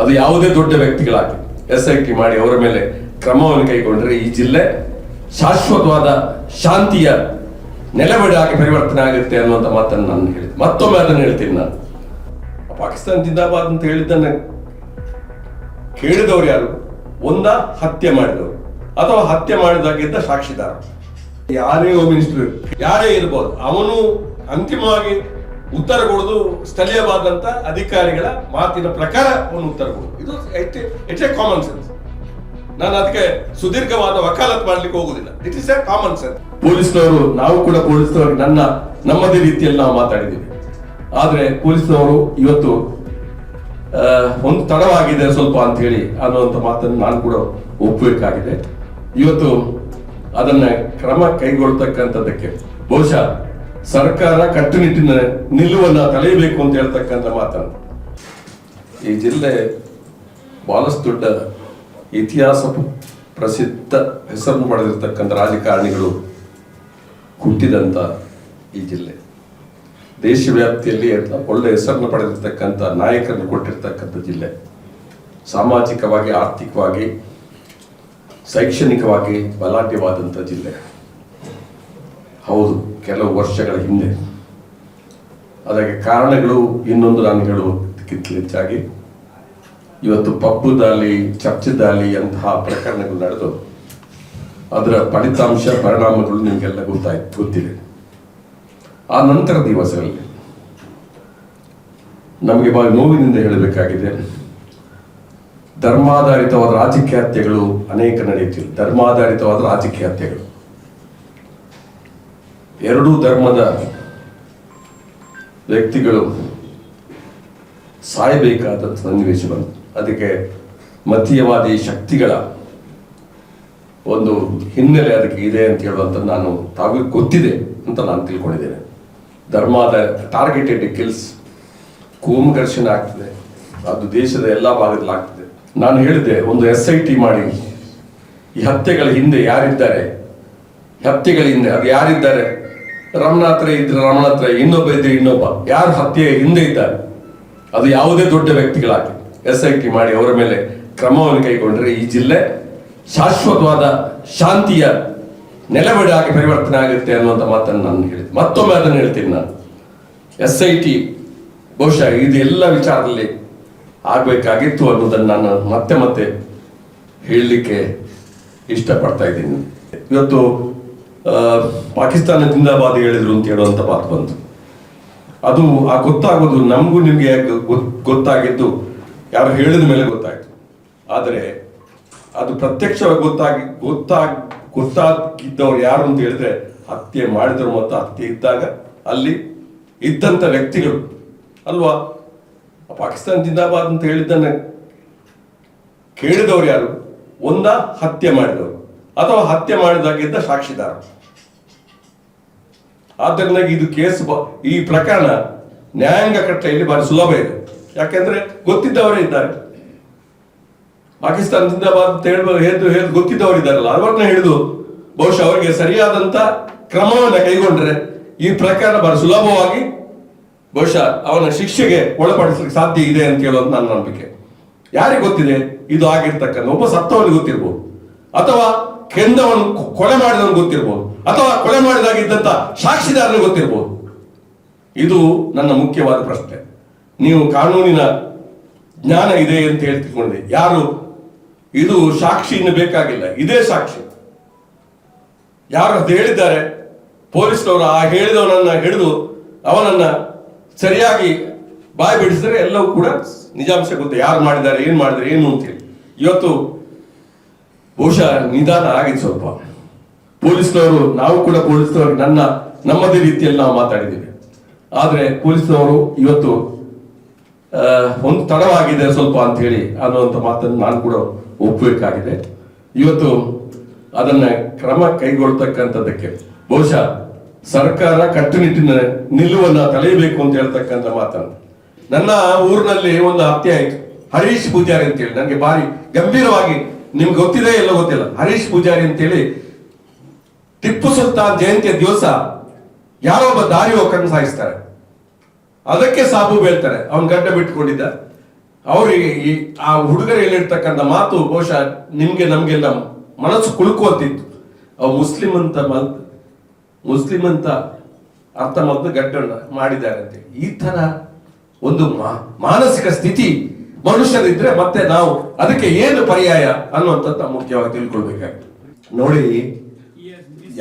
ಅದು ಯಾವುದೇ ದೊಡ್ಡ ವ್ಯಕ್ತಿಗಳಾಗಿ ಎಸ್ ಐ ಟಿ ಮಾಡಿ ಅವರ ಮೇಲೆ ಕ್ರಮವನ್ನು ಕೈಗೊಂಡ್ರೆ ಈ ಜಿಲ್ಲೆ ಶಾಶ್ವತವಾದ ಶಾಂತಿಯ ನೆಲೆಬೆಡಾಗಿ ಪರಿವರ್ತನೆ ಆಗುತ್ತೆ ಅನ್ನುವಂಥ ಮಾತನ್ನು ನಾನು ಹೇಳಿದೆ ಮತ್ತೊಮ್ಮೆ ಅದನ್ನು ಹೇಳ್ತೀನಿ ನಾನು. ಪಾಕಿಸ್ತಾನ ಜಿಂದಾಬಾದ್ ಅಂತ ಹೇಳಿದ್ದನ್ನು ಕೇಳಿದವರು ಯಾರು? ಒಂದ ಹತ್ಯೆ ಮಾಡಿದವರು. ಅಥವಾ ಹತ್ಯೆ ಮಾಡಿದಾಗಿದ್ದ ಸಾಕ್ಷಿದಾರ. ಯಾರೇ ಹೋಮ್ ಮಿನಿಸ್ಟರ್ ಯಾರೇ ಇರ್ಬೋದು, ಅವನು ಅಂತಿಮವಾಗಿ ಉತ್ತರ ಕೊಡೋದು ಸ್ಥಳೀಯವಾದಂತ ಅಧಿಕಾರಿಗಳ ಮಾತಿನ ಪ್ರಕಾರ ಅವನು ಉತ್ತರ ಕೊಡೋದು. ಇದು ಇಟ್ಸ್ ಎ ಕಾಮನ್ ಸೆನ್ಸ್ ನಾನು ಅದಕ್ಕೆ ಸುದೀರ್ಘವಾದ ವಕಾಲತ್ ಮಾಡ್ಲಿಕ್ಕೆ ಹೋಗುದಿಲ್ಲ. It is a common sense ಪೊಲೀಸ್ನವರು, ನಾವು ಕೂಡ ಪೊಲೀಸ್ನವರು ನನ್ನ, ನಮ್ಮದೇ ರೀತಿಯಲ್ಲಿ ನಾವು ಮಾತಾಡಿದ್ದೀವಿ. ಆದ್ರೆ ಪೊಲೀಸ್ನವರು ಇವತ್ತು ಒಂದು ತಡವಾಗಿದೆ ಸ್ವಲ್ಪ ಅಂತ ಹೇಳಿ ಅನ್ನುವಂಥ ಮಾತನ್ನು ನಾನು ಕೂಡ ಒಪ್ಪಬೇಕಾಗಿದೆ. ಇವತ್ತು ಅದನ್ನ ಕ್ರಮ ಕೈಗೊಳ್ತಕ್ಕಂಥದ್ದಕ್ಕೆ ಬಹುಶಃ ಸರ್ಕಾರ ಕಟ್ಟುನಿಟ್ಟಿನ ನಿಲುವನ್ನ ತಳೆಯಬೇಕು ಅಂತ ಹೇಳ್ತಕ್ಕಂಥ ಮಾತನ್ನು. ಈ ಜಿಲ್ಲೆ ಬಹಳಷ್ಟು ದೊಡ್ಡ ಇತಿಹಾಸ ಪ್ರಸಿದ್ಧ ಹೆಸರನ್ನು ಪಡೆದಿರ್ತಕ್ಕಂಥ ರಾಜಕಾರಣಿಗಳು ಹುಟ್ಟಿದಂಥ ಈ ಜಿಲ್ಲೆ. ದೇಶ ವ್ಯಾಪ್ತಿಯಲ್ಲಿ ಒಳ್ಳೆ ಹೆಸರನ್ನು ಪಡೆದಿರ್ತಕ್ಕಂಥ ನಾಯಕರನ್ನು ಕೊಟ್ಟಿರ್ತಕ್ಕಂಥ ಜಿಲ್ಲೆ. ಸಾಮಾಜಿಕವಾಗಿ, ಆರ್ಥಿಕವಾಗಿ, ಶೈಕ್ಷಣಿಕವಾಗಿ ಬಲಾಢ್ಯವಾದಂಥ ಜಿಲ್ಲೆ. ಹೌದು. ಕೆಲವು ವರ್ಷಗಳ ಹಿಂದೆ. ಅದಕ್ಕೆ ಕಾರಣಗಳು ಇನ್ನೊಂದು ನಾನು ಹೇಳುವುದಕ್ಕಿಂತ ಹೆಚ್ಚಾಗಿ, ಇವತ್ತು ಪಬ್ಬು ದಾಲಿ ಚರ್ಚೆ ದಾಲಿ ಅಂತಹ ಪ್ರಕರಣಗಳು ನಡೆದು, ಅದರ ಫಲಿತಾಂಶ, ಪರಿಣಾಮಗಳು ನಿಮಗೆಲ್ಲ ಗೊತ್ತಾಯ್ತು ಗೊತ್ತಿದೆ. ಆ ನಂತರ ದಿವಸಗಳಲ್ಲಿ ನಮಗೆ ಬಹಳ ನೋವಿನಿಂದ ಹೇಳಬೇಕಾಗಿದೆ, ಧರ್ಮಾಧಾರಿತವಾದ ರಾಜಕೀಯ ಹತ್ಯೆಗಳು ಅನೇಕ ನಡೆಯುತ್ತಿವೆ. ಧರ್ಮಾಧಾರಿತವಾದ ರಾಜಕೀಯ ಹತ್ಯೆಗಳು. ಎರಡೂ ಧರ್ಮದ ವ್ಯಕ್ತಿಗಳು ಸಾಯಬೇಕಾದ ಸನ್ನಿವೇಶ ಬಂತು. ಅದಕ್ಕೆ ಮತೀಯವಾದಿ ಶಕ್ತಿಗಳ ಒಂದು ಹಿನ್ನೆಲೆ ಅದಕ್ಕೆ ಇದೆ ಅಂತ ಹೇಳುವಂತ ನಾನು ತಾವು ಗೊತ್ತಿದೆ ಅಂತ ನಾನು ತಿಳ್ಕೊಂಡಿದ್ದೇನೆ. ಧರ್ಮದ ಟಾರ್ಗೆಟೆಡ್ ಕಿಲ್ಸ್ ಕೋಮು ಘರ್ಷಣೆ ಆಗ್ತದೆ. ಅದು ದೇಶದ ಎಲ್ಲ ಭಾಗದಲ್ಲಿ ಆಗ್ತದೆ. ನಾನು ಹೇಳಿದೆ ಒಂದು ಎಸ್ ಐ ಟಿ ಮಾಡಿ, ಈ ಹತ್ಯೆಗಳ ಹಿಂದೆ ಯಾರಿದ್ದಾರೆ? ಹತ್ಯೆಗಳ ಹಿಂದೆ ಅದು ಯಾರಿದ್ದಾರೆ? ರಮಣಾತ್ರ ಇದ್ರೆ ರಮಣಾತ್ರ ಇನ್ನೊಬ್ಬ ಇದ್ರೆ ಇನ್ನೊಬ್ಬ. ಯಾರು ಹತ್ಯೆ ಹಿಂದೆ ಇದ್ದಾರೆ? ಅದು ಯಾವುದೇ ದೊಡ್ಡ ವ್ಯಕ್ತಿಗಳಾಗಿ ಎಸ್ ಐ ಟಿ ಮಾಡಿ ಅವರ ಮೇಲೆ ಕ್ರಮವನ್ನು ಕೈಗೊಂಡ್ರೆ ಈ ಜಿಲ್ಲೆ ಶಾಶ್ವತವಾದ ಶಾಂತಿಯ ನೆಲೆಬೆಡಾಗಿ ಪರಿವರ್ತನೆ ಆಗುತ್ತೆ ಅನ್ನುವಂಥ ಮಾತನ್ನು ನಾನು ಹೇಳಿದೆ. ಮತ್ತೊಮ್ಮೆ ಅದನ್ನು ಹೇಳ್ತೀನಿ ನಾನು. ಎಸ್ ಐ ಟಿ ಬಹುಶಃ ಇದು ಎಲ್ಲ ವಿಚಾರದಲ್ಲಿ ಆಗಬೇಕಾಗಿತ್ತು ಅನ್ನೋದನ್ನು ನಾನು ಮತ್ತೆ ಮತ್ತೆ ಹೇಳಲಿಕ್ಕೆ ಇಷ್ಟಪಡ್ತಾ ಇದ್ದೀನಿ. ಇವತ್ತು ಪಾಕಿಸ್ತಾನ ಜಿಂದಾಬಾದ್ ಹೇಳಿದ್ರು ಅಂತ ಹೇಳುವಂತ ಮಾತು ಬಂತು. ಅದು ಆ ಗೊತ್ತಾಗೋದು ನಮಗೂ ನಿಮಗೆ ಗೊತ್ತಾಗಿದ್ದು, ಯಾರು ಹೇಳಿದ ಮೇಲೆ ಗೊತ್ತಾಯಿತು. ಆದರೆ ಅದು ಪ್ರತ್ಯಕ್ಷವಾಗಿ ಗೊತ್ತಾಗಿ ಗೊತ್ತಾಗಿ, ಗೊತ್ತಾಗಿದ್ದವ್ರು ಯಾರು ಅಂತ ಹೇಳಿದ್ರೆ ಹತ್ಯೆ ಮಾಡಿದ್ರು ಮತ್ತು ಹತ್ಯೆ ಇದ್ದಾಗ ಅಲ್ಲಿ ಇದ್ದಂತ ವ್ಯಕ್ತಿಗಳು ಅಲ್ವಾ? ಪಾಕಿಸ್ತಾನ ಜಿಂದಾಬಾದ್ ಅಂತ ಹೇಳಿದ್ದನ್ನ ಕೇಳಿದವ್ರು ಯಾರು? ಒಂದ ಹತ್ಯೆ ಮಾಡಿದವರು. ಅಥವಾ ಹತ್ಯೆ ಮಾಡಿದಾಗಿದ್ದ ಸಾಕ್ಷಿದಾರ ಆದ್ದರಿಂದ ಇದು ಕೇಸ್ ಈ ಪ್ರಕರಣ ನ್ಯಾಯಾಂಗ ಕಟ್ಟೆಯಲ್ಲಿ ಬಾರಿ ಸುಲಭ ಇದೆ. ಯಾಕೆಂದ್ರೆ ಗೊತ್ತಿದ್ದವರೇ ಇದ್ದಾರೆ. ಪಾಕಿಸ್ತಾನದಿಂದ ಹೇಳು ಹೇಳು ಗೊತ್ತಿದ್ದವರು ಇದ್ದಾರಲ್ಲ. ಅವ್ರನ್ನ ಹಿಡಿದು ಬಹುಶಃ ಅವರಿಗೆ ಸರಿಯಾದಂತ ಕ್ರಮವನ್ನು ಕೈಗೊಂಡ್ರೆ ಈ ಪ್ರಕರಣ ಬಹಳ ಸುಲಭವಾಗಿ ಬಹುಶಃ ಅವನ ಶಿಕ್ಷೆಗೆ ಒಳಪಡಿಸಲಿಕ್ಕೆ ಸಾಧ್ಯ ಇದೆ ಅಂತ ಹೇಳೋದು ನನ್ನ ನಂಬಿಕೆ. ಯಾರಿಗೆ ಗೊತ್ತಿದೆ? ಇದು ಆಗಿರ್ತಕ್ಕಂಥ ಒಬ್ಬ ಸತ್ತವನಿಗೆ ಗೊತ್ತಿರ್ಬೋದು. ಅಥವಾ ಕೆಂದವನು ಕೊಲೆ ಮಾಡಿದವನು ಗೊತ್ತಿರ್ಬೋದು. ಅಥವಾ ಕೊಲೆ ಮಾಡಿದಾಗಿದ್ದಂತ ಸಾಕ್ಷಿದಾರನಿಗೆ ಗೊತ್ತಿರ್ಬೋದು. ಇದು ನನ್ನ ಮುಖ್ಯವಾದ ಪ್ರಶ್ನೆ. ನೀವು ಕಾನೂನಿನ ಜ್ಞಾನ ಇದೆ ಅಂತ ಹೇಳಿ ತಿಳ್ಕೊಂಡಿದೆ ಯಾರು? ಇದು ಸಾಕ್ಷಿ ಇನ್ನು ಬೇಕಾಗಿಲ್ಲ. ಇದೇ ಸಾಕ್ಷಿ. ಯಾರು ಅದು ಹೇಳಿದ್ದಾರೆ? ಪೊಲೀಸ್ನವರು ಆ ಹೇಳಿದವನನ್ನ ಹಿಡಿದು ಅವನನ್ನ ಸರಿಯಾಗಿ ಬಾಯಿ ಬಿಡಿಸಿದ್ರೆ ಎಲ್ಲವೂ ಕೂಡ ನಿಜಾಂಶ ಗೊತ್ತೆ. ಯಾರು ಮಾಡಿದ್ದಾರೆ, ಏನ್ ಮಾಡಿದ್ದಾರೆ, ಏನು ಅಂತೇಳಿ ಇವತ್ತು ಬಹುಶಃ ನಿಧಾನ ಆಗಿದೆ ಸ್ವಲ್ಪ. ಪೊಲೀಸ್ನವರು, ನಾವು ಕೂಡ ಪೊಲೀಸ್ನವರು ನನ್ನ, ನಮ್ಮದೇ ರೀತಿಯಲ್ಲಿ ನಾವು ಮಾತಾಡಿದ್ದೀವಿ. ಆದರೆ ಪೊಲೀಸ್ನವರು ಇವತ್ತು ಒಂದು ತಡವಾಗಿದೆ ಸ್ವಲ್ಪ ಅಂತ ಹೇಳಿ ಅನ್ನುವಂಥ ಮಾತನ್ನು ನಾನು ಕೂಡ ಒಪ್ಪಬೇಕಾಗಿದೆ. ಇವತ್ತು ಅದನ್ನ ಕ್ರಮ ಕೈಗೊಳ್ತಕ್ಕಂಥದ್ದಕ್ಕೆ, ಬಹುಶಃ ಸರ್ಕಾರ ಕಟ್ಟುನಿಟ್ಟಿನ ನಿಲುವನ್ನ ತಳೆಯಬೇಕು ಅಂತ ಹೇಳ್ತಕ್ಕಂಥ ಮಾತನ್ನು. ನನ್ನ ಊರಿನಲ್ಲಿ ಒಂದು ಹತ್ಯೆ ಆಯ್ತು. ಹರೀಶ್ ಪೂಜಾರಿ ಅಂತೇಳಿ ನನಗೆ ಭಾರಿ ಗಂಭೀರವಾಗಿ ನಿಮ್ಗೆ ಗೊತ್ತಿದೆ ಎಲ್ಲ ಗೊತ್ತಿಲ್ಲ. ಹರೀಶ್ ಪೂಜಾರಿ ಅಂತೇಳಿ ಟಿಪ್ಪು ಸುಲ್ತಾನ್ ಜಯಂತಿಯ ದಿವಸ ಯಾರೋ ಒಬ್ಬ ದಾರಿ ಹೋಗ್ಕೊಂಡು ಸಾಯಿಸ್ತಾರೆ ಅದಕ್ಕೆ ಸಾಬು ಬೀಳ್ತಾರೆ. ಅವನ್ ಗಡ್ಡ ಬಿಟ್ಕೊಂಡಿದ್ದ. ಅವರಿಗೆ ಈ ಆ ಹುಡುಗರು ಹೇಳಿರ್ತಕ್ಕಂಥ ಮಾತು ಬಹುಶಃ ನಿಮ್ಗೆ ನಮ್ಗೆಲ್ಲ ಮನಸ್ಸು ಕುಳುಕುವಂತಿತ್ತು ಅವ್ ಮುಸ್ಲಿಂ ಅಂತ ಮುಸ್ಲಿಂ ಅಂತ ಅರ್ಥ ಮೊದಲು ಗಡ್ಡ ಮಾಡಿದ್ದಾರೆ ಅಂತ ಈ ತರ ಒಂದು ಮಾನಸಿಕ ಸ್ಥಿತಿ ಮನುಷ್ಯರಿದ್ರೆ ಮತ್ತೆ ನಾವು ಅದಕ್ಕೆ ಏನು ಪರ್ಯಾಯ ಅನ್ನುವಂಥದ್ದು ನಾವು ಮುಖ್ಯವಾಗಿ ತಿಳ್ಕೊಳ್ಬೇಕಾಗ್ತದೆ. ನೋಡಿ,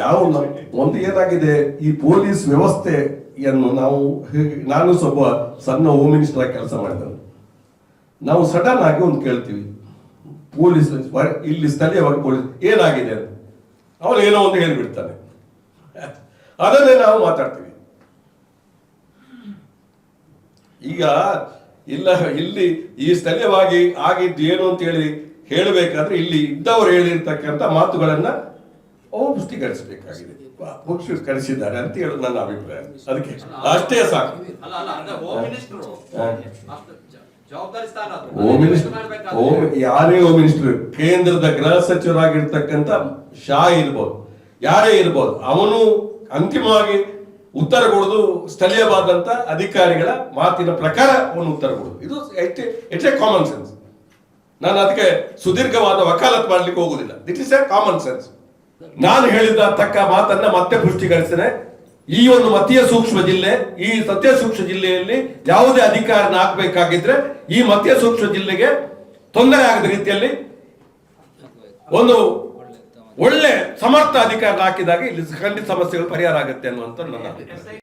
ಯಾವ ಒಂದು ಏನಾಗಿದೆ, ಈ ಪೊಲೀಸ್ ವ್ಯವಸ್ಥೆಯನ್ನು ನಾವು ನಾನು ಸ್ವಲ್ಪ ಸಣ್ಣ ಹೋಮ್ ಮಿನಿಸ್ಟರ್ ಕೆಲಸ ಮಾಡಿದನು ನಾವು ಸಡನ್ ಆಗಿ ಒಂದು ಕೇಳ್ತೀವಿ, ಪೊಲೀಸ್, ಇಲ್ಲಿ ಸ್ಥಳೀಯವಾಗಿ ಪೊಲೀಸ್ ಏನಾಗಿದೆ ಅಂತ. ಅವನು ಏನೋ ಒಂದು ಹೇಳ್ಬಿಡ್ತಾನೆ. ಅದನ್ನೇ ನಾವು ಮಾತಾಡ್ತೀವಿ. ಈಗ ಇಲ್ಲ ಇಲ್ಲಿ ಈ ಸ್ಥಳೀಯವಾಗಿ ಆಗಿದ್ದು ಏನು ಅಂತ ಹೇಳಿ ಹೇಳಬೇಕಾದ್ರೆ ಇಲ್ಲಿ ಇದ್ದವರು ಹೇಳಿರ್ತಕ್ಕಂಥ ಮಾತುಗಳನ್ನ ಅವು ಪುಷ್ಟೀಕರಿಸಬೇಕಾಗಿದೆ ಪುಷ್ಟೀಕರಿಸಿದ್ದಾರೆ ಅಂತ ಹೇಳೋದು ನನ್ನ ಅಭಿಪ್ರಾಯ. ಅದಕ್ಕೆ ಅಷ್ಟೇ ಸಾಕು. ಯಾರೇ ಹೋಮ್ ಮಿನಿಸ್ಟರ್ ಕೇಂದ್ರದ ಗೃಹ ಸಚಿವರಾಗಿರ್ತಕ್ಕಂಥ ಶಾ ಇರ್ಬೋದು. ಯಾರೇ ಇರ್ಬೋದು ಅವನು ಅಂತಿಮವಾಗಿ ಉತ್ತರ ಕೊಡೋದು ಸ್ಥಳೀಯವಾದಂತ ಅಧಿಕಾರಿಗಳ ಮಾತಿನ ಪ್ರಕಾರ ಅವನು ಉತ್ತರ ಕೊಡೋದು. ಇದು ಇಟ್ಸ್ ಎ ಕಾಮನ್ ಸೆನ್ಸ್ ನಾನು ಅದಕ್ಕೆ ಸುದೀರ್ಘವಾದ ವಕಾಲತ್ ಮಾಡ್ಲಿಕ್ಕೆ ಹೋಗುದಿಲ್ಲ. That is a common sense ನಾನು ಹೇಳಿದ ತಕ್ಕ ಮಾತನ್ನ ಮತ್ತೆ ಪುಷ್ಟೀಕರಿಸ್ತೇನೆ ಈ ಒಂದು ಮತೀಯ ಸೂಕ್ಷ್ಮ ಜಿಲ್ಲೆ, ಈ ಸತ್ಯ ಸೂಕ್ಷ್ಮ ಜಿಲ್ಲೆಯಲ್ಲಿ ಯಾವುದೇ ಅಧಿಕಾರನ ಹಾಕ್ಬೇಕಾಗಿದ್ರೆ, ಈ ಮತೀಯ ಸೂಕ್ಷ್ಮ ಜಿಲ್ಲೆಗೆ ತೊಂದರೆ ಆಗದ ರೀತಿಯಲ್ಲಿ ಒಂದು ಒಳ್ಳೆ ಸಮರ್ಥ ಅಧಿಕಾರ ಹಾಕಿದಾಗ ಇಲ್ಲಿ ಖಂಡಿತ ಸಮಸ್ಯೆಗಳು ಪರಿಹಾರ ಆಗುತ್ತೆ ಅನ್ನುವಂಥ ನನ್ನ ಅಭಿಪ್ರಾಯ.